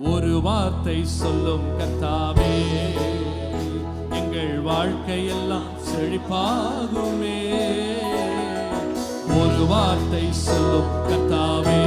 ஒரு வார்த்தை சொல்லும் கர்த்தாவே எங்கள் வாழ்க்கையெல்லாம் செழிப்பாகுமே. ஒரு வார்த்தை சொல்லும் கர்த்தாவே